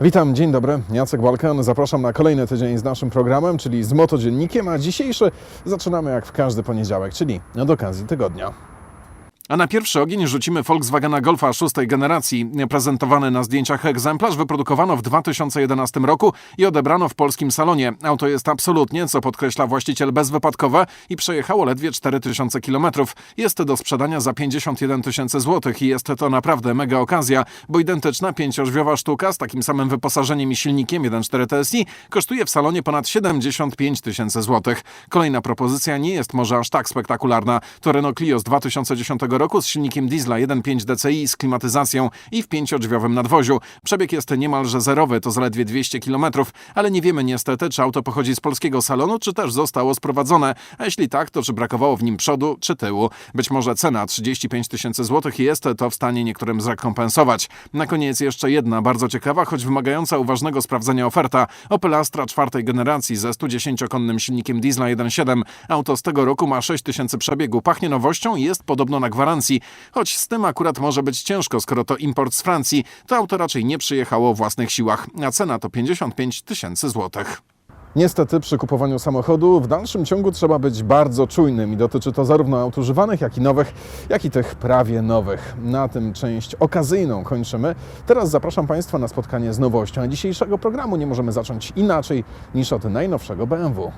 Witam, dzień dobry. Jacek Balkan. Zapraszam na kolejny tydzień z naszym programem, czyli z Motodziennikiem, a dzisiejszy zaczynamy jak w każdy poniedziałek, czyli od okazji tygodnia. A na pierwszy ogień rzucimy Volkswagena Golfa szóstej generacji. Prezentowany na zdjęciach egzemplarz wyprodukowano w 2011 roku i odebrano w polskim salonie. Auto jest absolutnie, co podkreśla właściciel, bezwypadkowe i przejechało ledwie 4000 km. Jest do sprzedania za 51 tysięcy złotych i jest to naprawdę mega okazja, bo identyczna pięciożwiowa sztuka z takim samym wyposażeniem i silnikiem 1.4 TSI kosztuje w salonie ponad 75 tysięcy złotych. Kolejna propozycja nie jest może aż tak spektakularna. To Renault Clio z 2010 roku z silnikiem diesla 1.5 DCI z klimatyzacją i w pięciodrzwiowym nadwoziu. Przebieg jest niemalże zerowy, to zaledwie 200 km, ale nie wiemy niestety, czy auto pochodzi z polskiego salonu, czy też zostało sprowadzone. A jeśli tak, to czy brakowało w nim przodu, czy tyłu. Być może cena 35 tysięcy złotych jest to w stanie niektórym zrekompensować. Na koniec jeszcze jedna bardzo ciekawa, choć wymagająca uważnego sprawdzenia oferta. Opel Astra czwartej generacji ze 110-konnym silnikiem diesla 1.7. Auto z tego roku ma 6 tysięcy przebiegu, pachnie nowością i jest podobno na gwarancji. Choć z tym akurat może być ciężko, skoro to import z Francji, to auto raczej nie przyjechało o własnych siłach, a cena to 55 tysięcy złotych. Niestety przy kupowaniu samochodu w dalszym ciągu trzeba być bardzo czujnym i dotyczy to zarówno aut używanych, jak i nowych, jak i tych prawie nowych. Na tym część okazyjną kończymy. Teraz zapraszam Państwa na spotkanie z nowością, a dzisiejszego programu nie możemy zacząć inaczej niż od najnowszego BMW.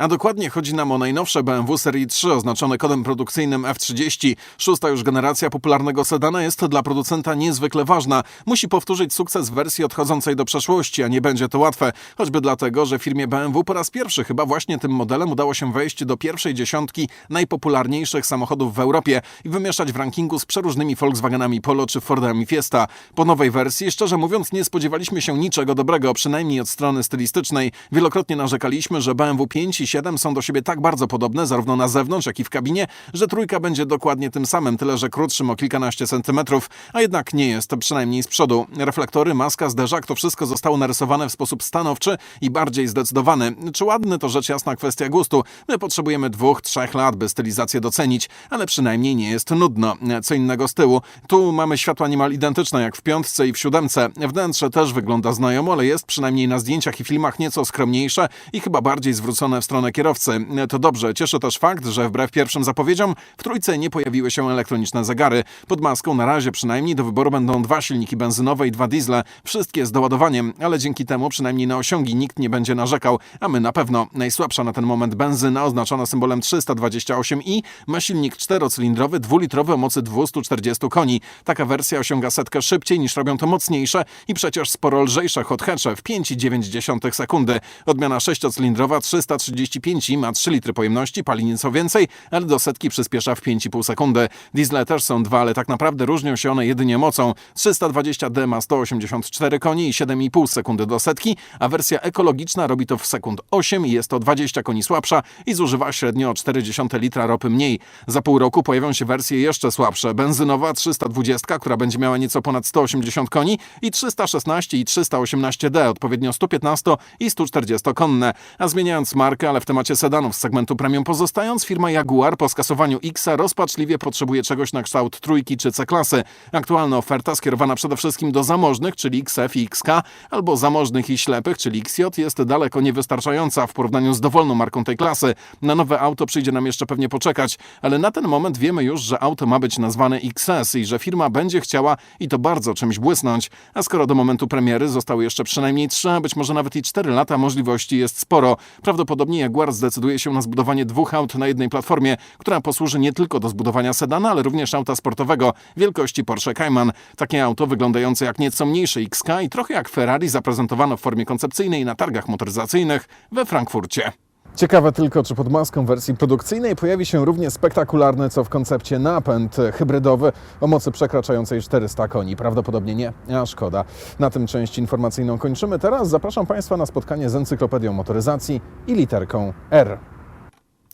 A dokładnie chodzi nam o najnowsze BMW serii 3 oznaczone kodem produkcyjnym F30. Szósta już generacja popularnego sedana jest dla producenta niezwykle ważna. Musi powtórzyć sukces wersji odchodzącej do przeszłości, a nie będzie to łatwe. Choćby dlatego, że firmie BMW po raz pierwszy chyba właśnie tym modelem udało się wejść do pierwszej dziesiątki najpopularniejszych samochodów w Europie i wymieszać w rankingu z przeróżnymi Volkswagenami Polo czy Fordami Fiesta. Po nowej wersji, szczerze mówiąc, nie spodziewaliśmy się niczego dobrego, przynajmniej od strony stylistycznej. Wielokrotnie narzekaliśmy, że BMW 5 i 7 są do siebie tak bardzo podobne, zarówno na zewnątrz, jak i w kabinie, że trójka będzie dokładnie tym samym, tyle że krótszym o kilkanaście centymetrów, a jednak nie jest, przynajmniej z przodu. Reflektory, maska, zderzak, to wszystko zostało narysowane w sposób stanowczy i bardziej zdecydowany. Czy ładny to rzecz jasna kwestia gustu. My potrzebujemy dwóch, trzech lat, by stylizację docenić, ale przynajmniej nie jest nudno. Co innego z tyłu. Tu mamy światła niemal identyczne jak w piątce i w siódemce. Wnętrze też wygląda znajomo, ale jest przynajmniej na zdjęciach i filmach nieco skromniejsze i chyba bardziej zwrócone w stronę stronę kierowcy. To dobrze. Cieszy też fakt, że wbrew pierwszym zapowiedziom w trójce nie pojawiły się elektroniczne zegary. Pod maską na razie przynajmniej do wyboru będą dwa silniki benzynowe i dwa diesle, wszystkie z doładowaniem, ale dzięki temu przynajmniej na osiągi nikt nie będzie narzekał, a my na pewno. Najsłabsza na ten moment benzyna oznaczona symbolem 328i ma silnik czterocylindrowy, dwulitrowy o mocy 240 koni. Taka wersja osiąga setkę szybciej niż robią to mocniejsze i przecież sporo lżejsze hot hatche w 5,9 sekundy. Odmiana sześciocylindrowa 330 35i ma 3 litry pojemności, pali nieco więcej, ale do setki przyspiesza w 5,5 sekundy. Diesle też są dwa, ale tak naprawdę różnią się one jedynie mocą. 320D ma 184 koni i 7,5 sekundy do setki, a wersja ekologiczna robi to w sekund 8 i jest to 20 koni słabsza i zużywa średnio o 40 litra ropy mniej. Za pół roku pojawią się wersje jeszcze słabsze. Benzynowa 320, która będzie miała nieco ponad 180 koni i 316 i 318D, odpowiednio 115 i 140 konne. A zmieniając markę, ale w temacie sedanów z segmentu premium pozostając, firma Jaguar po skasowaniu X rozpaczliwie potrzebuje czegoś na kształt trójki czy C-klasy. Aktualna oferta skierowana przede wszystkim do zamożnych, czyli XF i XK, albo zamożnych i ślepych, czyli XJ, jest daleko niewystarczająca w porównaniu z dowolną marką tej klasy. Na nowe auto przyjdzie nam jeszcze pewnie poczekać, ale na ten moment wiemy już, że auto ma być nazwane XS i że firma będzie chciała i to bardzo czymś błysnąć. A skoro do momentu premiery zostały jeszcze przynajmniej 3, a być może nawet i 4 lata, możliwości jest sporo. Prawdopodobnie Jaguar zdecyduje się na zbudowanie dwóch aut na jednej platformie, która posłuży nie tylko do zbudowania sedana, ale również auta sportowego wielkości Porsche Cayman. Takie auto wyglądające jak nieco mniejsze XK i trochę jak Ferrari zaprezentowano w formie koncepcyjnej na targach motoryzacyjnych we Frankfurcie. Ciekawe tylko, czy pod maską wersji produkcyjnej pojawi się równie spektakularny, co w koncepcie napęd hybrydowy o mocy przekraczającej 400 koni. Prawdopodobnie nie, a szkoda. Na tym część informacyjną kończymy. Teraz zapraszam Państwa na spotkanie z Encyklopedią Motoryzacji i literką R.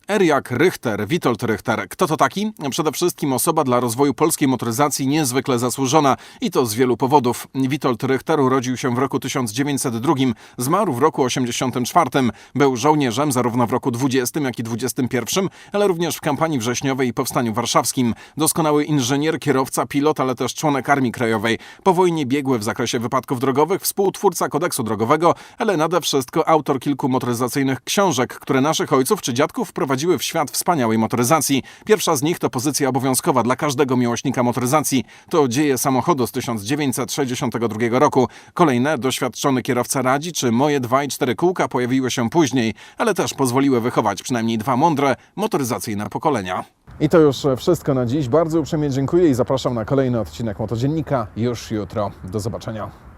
Eriak Richter, Witold Richter. Kto to taki? Przede wszystkim osoba dla rozwoju polskiej motoryzacji niezwykle zasłużona i to z wielu powodów. Witold Richter urodził się w roku 1902, zmarł w roku 84. Był żołnierzem zarówno w roku 20, jak i 21, ale również w kampanii wrześniowej i powstaniu warszawskim. Doskonały inżynier, kierowca, pilot, ale też członek Armii Krajowej. Po wojnie biegły w zakresie wypadków drogowych, współtwórca kodeksu drogowego, ale nade wszystko autor kilku motoryzacyjnych książek, które naszych ojców czy dziadków wprowadziły w świat wspaniałej motoryzacji. Pierwsza z nich to pozycja obowiązkowa dla każdego miłośnika motoryzacji. To dzieje samochodu z 1962 roku. Kolejne doświadczony kierowca radzi, czy moje dwa i cztery kółka pojawiły się później, ale też pozwoliły wychować przynajmniej dwa mądre motoryzacyjne pokolenia. I to już wszystko na dziś. Bardzo uprzejmie dziękuję i zapraszam na kolejny odcinek Motodziennika już jutro. Do zobaczenia.